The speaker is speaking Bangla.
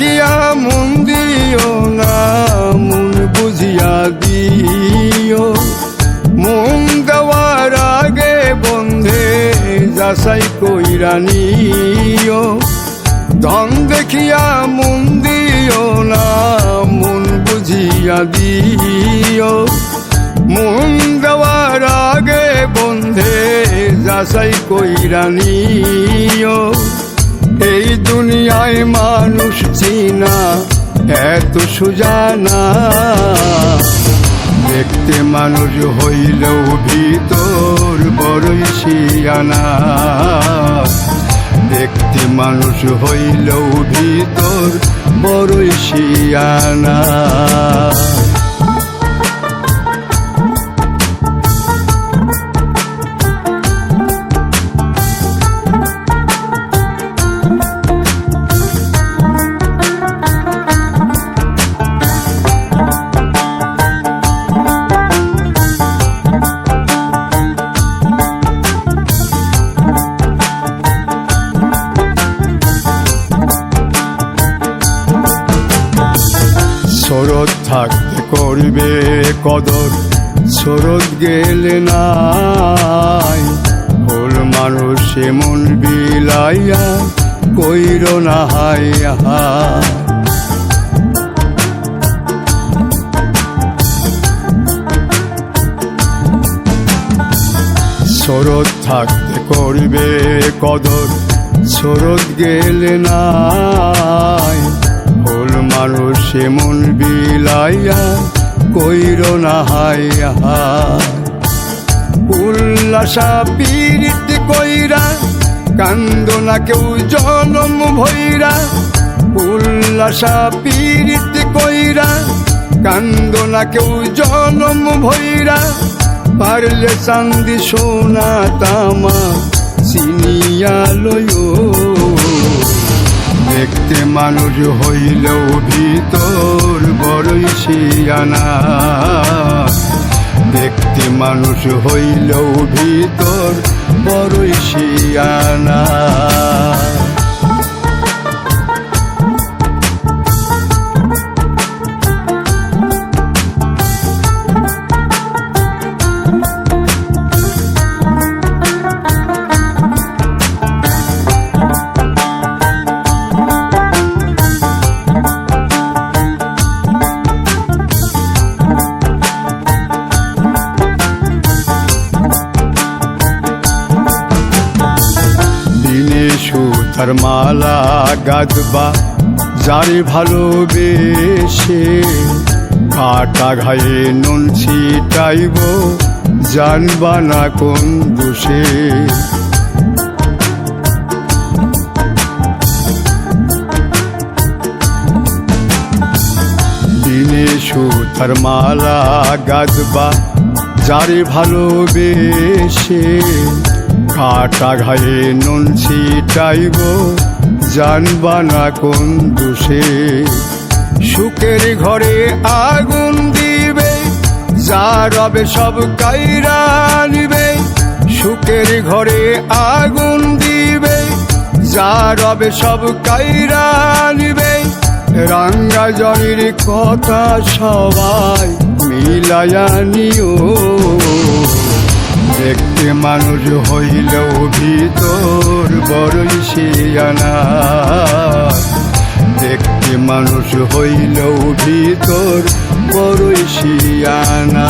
মন দিও না, মন বুঝিয়া দিও। মন দেওয়ার আগে বন্ধে যাচাই কইরা নিও। ধন দেখিয়া মন দিও না, মন বুঝিয়া দিও। মন দেওয়ার আগে বন্ধে যাচাই কইরা নিও। এই দুনিয়ায় মানুষ চিনা, এত সুজানা। দেখতে মানুষ হইলেও ভিতর বড়ই শিয়ানা। দেখতে মানুষ হইলেও ভিতর বড়ই শিয়ানা। শরৎ থাকতে করবে কদর। শরৎ গেলে নাই ওর মানুষ এমন বিলাইয়া কইর না হাই হাই শরৎ থাকতে করবে কদর। শরৎ গেলে নাই ভুল মানুষ মন বিলাইয়া কইর না হাই উল্লাসা পীড়িত কইরা কান্দ না কেউ জনম ভৈরা উল্লাসা পীড়িত কইরা কান্দ না কেউ জনম ভৈরা পারলে চান্দি সোনা তামা চিনিয়া লয় দেখতে মানুষ হইলেও ভিতর বড়ই শিয়ানা। দেখতে মানুষ হইলেও ভিতর বড়ই শিয়ানা। সুতার মালা গাদবা যারে ভালোবেসে কাটা ঘায়ে নুন ছিটাইব, জানবা না কোন দোষে। দিনে সুতার মালা গাদবা যারে ভালোবেসে কাটা ঘায়ে নুন ছিটাইব, জানবা না কোন দোষে। সুখের ঘরে আগুন দিবে, যা রবে সব কাইরা নিবে। সুখের ঘরে আগুন দিবে, যা রবে সব কাইরা নিবে। রাঙ্গা জনির কথা সবাই মিলায়া নিও। মানুষ হইলেও ভিতর বড়ই শিয়ানা দেখতে মানুষ হইলেও ভিতর বড়ই শিয়ানা